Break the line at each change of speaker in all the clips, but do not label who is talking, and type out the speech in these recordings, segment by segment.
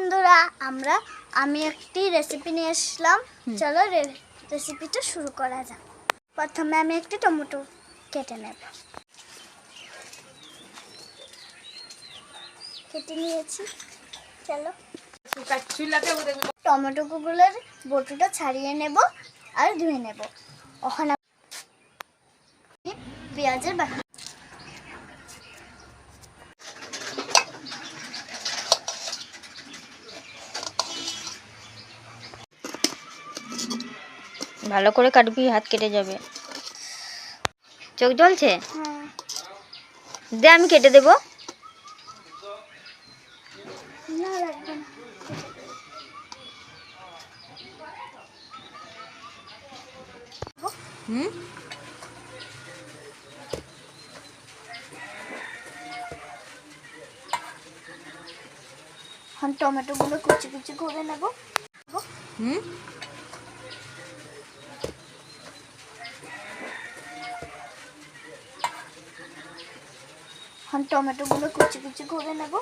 বন্ধুরা আমরা আমি একটি রেসিপি নিয়ে আসলাম চলো রেসিপিটা শুরু করা যাক। প্রথমে আমি একটি টমেটো কেটে নেব। কেটে নিয়েছি। চলো। টমেটোগুলোর বটুটা ছাড়িয়ে নেব আর ধুয়ে নেব। ওখানে পেঁয়াজের বাকি
ভালো করে কাটবি হাত কেটে যাবে। চোখ জ্বলছে? দে আমি কেটে দেবো। হুম?
এখন টমেটোগুলো কুচি কুচি করে নেব।
হুম?
এখন টমেটোগুলো কুচি কুচি করে নেব।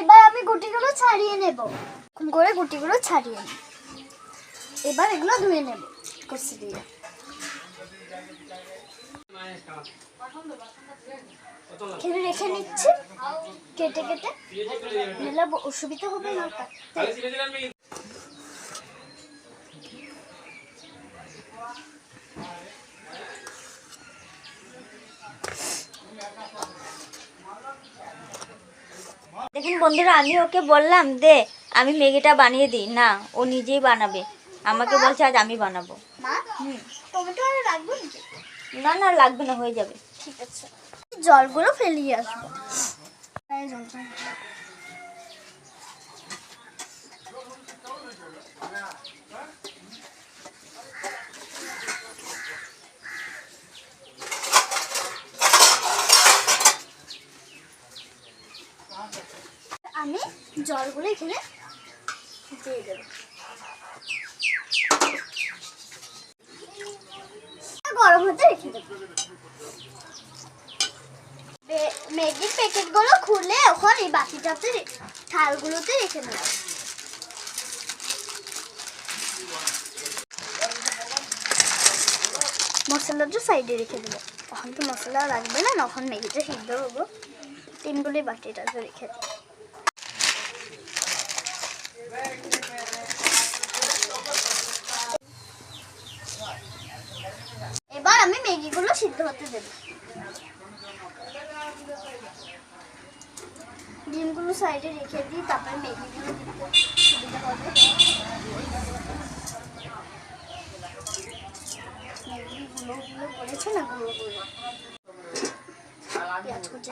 এবার আমি গুটিগুলো ছাড়িয়ে নেব। করে গুটিগুলো ছাড়িয়ে নেব। এবার এগুলো ধুয়ে নেব। কষি দিয়ে। এখানে রেখে নিচ্ছি? কেটে কেটে নিলে অসুবিধা হবে না
দেখুন বন্ধুরা আমি ওকে বললাম দে আমি ম্যাগিটা বানিয়ে দিই। না ও নিজেই বানাবে। আমাকে বলছে আজ আমি বানাবো।
মা টমেটো আর রাখব নাকি
না না, লাগবে না, হয়ে যাবে।
ঠিক আছে। জলগুলো ফেলিয়ে আসব। আমি জলগুলো এখানে দিয়ে দেবো। গরম হতে রেখে দেবো। ম্যাগির প্যাকেটগুলো খুলে এখন এই বাকিটাতে রে- থালগুলোতে রেখে দেবো। মশলাটা সাইডে রেখে দেবো। তখন তো মশলা লাগবে না, তখন ম্যাগিটা সিদ্ধ হব। তিনগুলি বাটিটাতে রেখে দেবো এবার আমি সিদ্ধ হতে দেবো। ডিমগুলো সাইডে রেখে দিই তারপরে ম্যাগিগুলো দিতে সুবিধা হবে। ম্যাগিগুলো গুলো পড়েছে না গুঁড়ো গুঁড়ো? পেঁয়াজ কুচি,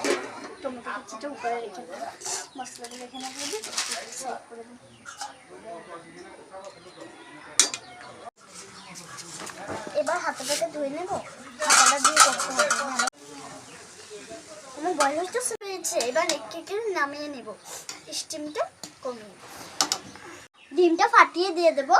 টমেটো কুচিটা উপরে রেখে দেবো। মশলাগুলো এখানে দিয়ে দিই সাইড করে দিই এবার হাতাটাকে ধুয়ে নেব। হাতাটা দিয়ে করতে হবে আমার বয়সটা পেয়েছে এবার কেটে নামিয়ে নেব। স্টিমটা কমিয়ে। ডিমটা ফাটিয়ে দিয়ে দেব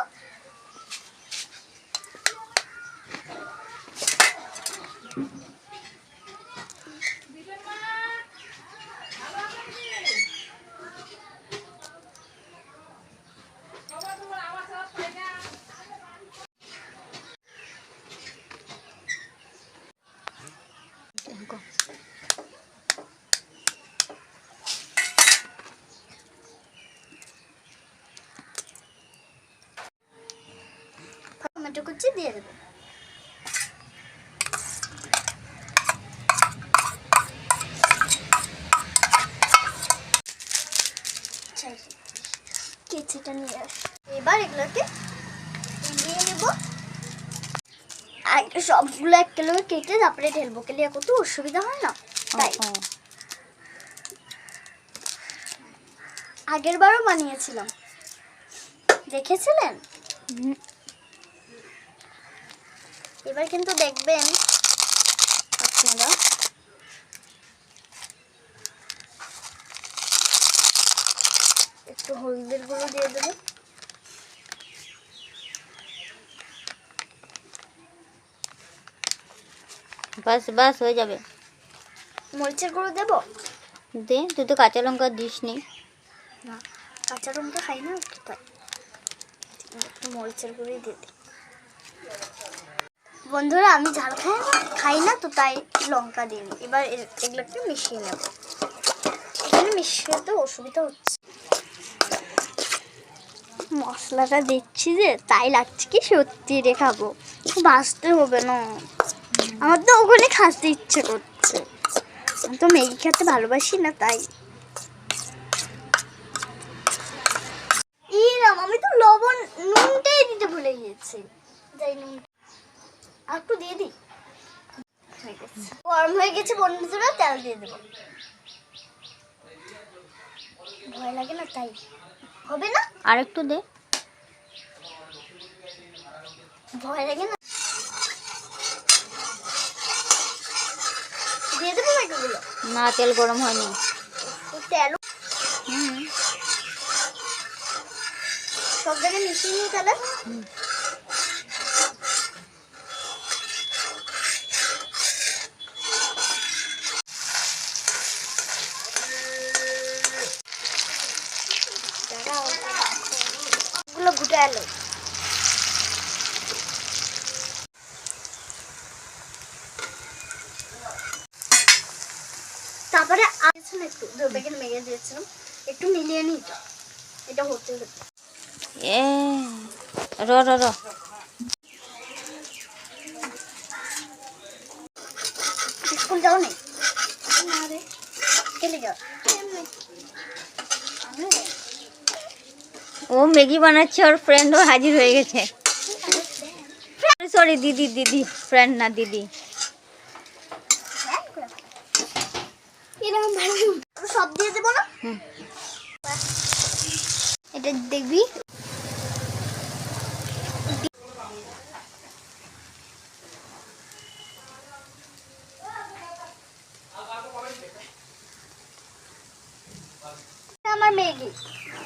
টমেটো কুচি দিয়ে দেবো কেচিটা নিয়ে আস এবার এগুলোকে দিয়ে নেব আগে সবগুলো এক কিলো কেটে তারপরে ঢেলবো কেলে কত অসুবিধা হয় না তাই। আগের বারও বানিয়েছিলাম দেখেছিলেন এবার কিন্তু দেখবেন আপনারা। একটু হলদের গুঁড়ো দিয়ে দেবেন
বাস বাস হয়ে যাবে।
মরিচের গুঁড়ো দেব?
দে তুই তো কাঁচা লঙ্কা দিস নি
না কাঁচা লঙ্কা খাই না একটু তাই। একটু মরিচের গুঁড়োই দিয়ে দিই। বন্ধুরা, আমি ঝাল খাই খাই না, তো তাই লঙ্কা দিইনি। এবার এ- এগুলোকে মিশিয়ে নেব। এখানে মিশিয়ে তো অসুবিধা হচ্ছে। মশলাটা দিচ্ছি যে, তাই লাগছে কি সত্যি রে খাব। বাঁচতে হবে না। আমার তো ওখানে খাসতে ইচ্ছে করছে। আমি তো ম্যাগি খেতে ভালোবাসি না, তাই। আমি তো লবণ, নুনটাই দিতে ভুলে গিয়েছি। যাই নুন একটু দিয়ে দিই। গরম হয়ে গেছে বন্ধুরা তেল দিয়ে দেবো। ভয় লাগে না তাই? হবে না?
আর একটু দে।
ভয় লাগে না? দিয়ে দেবো ম্যাগিগুলো
না তেল গরম হয়নি।
তেল।
হুম।
সব জায়গায় মিশিয়ে নিই তাহলে। এগুলো ঘুটে এলো। তারপরে আসুন একটু দু প্যাকেট মেঘে দিয়েছিলাম। একটু মিলিয়ে নিই এটা। হতে হতে।
এ র র র।
স্কুল যাও নি না রে। কেলে যাও
ও ম্যাগি বানাচ্ছে ওর ফ্রেন্ডও হাজির হয়ে গেছে। সরি দিদি দিদি ফ্রেন্ড না দিদি।
এরকম ভালো সব দিয়ে দেবো না? এটা দেখবি? আমার ম্যাগি। বন্ধুরা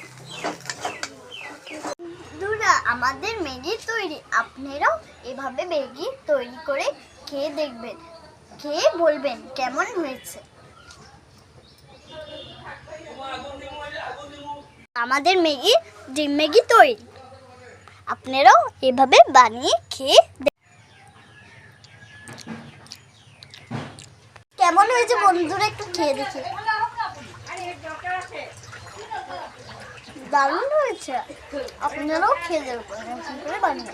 আমাদের ম্যাগি তৈরি। আপনারাও এভাবে ম্যাগি তৈরি করে খেয়ে দেখবেন, খেয়ে বলবেন কেমন হয়েছে। আমাদের ম্যাগি ডিম ম্যাগি তৈরি। আপনারাও এভাবে বানিয়ে খেয়ে কেমন হয়েছে বন্ধুরা একটু খেয়ে দেখি। দারুণ হয়েছে। আপনারাও খেয়ে দেবেন করে বানিয়ে।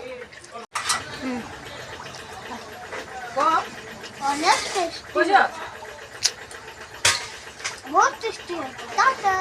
অনেক টেস্টি বহুত টেস্টি টাটা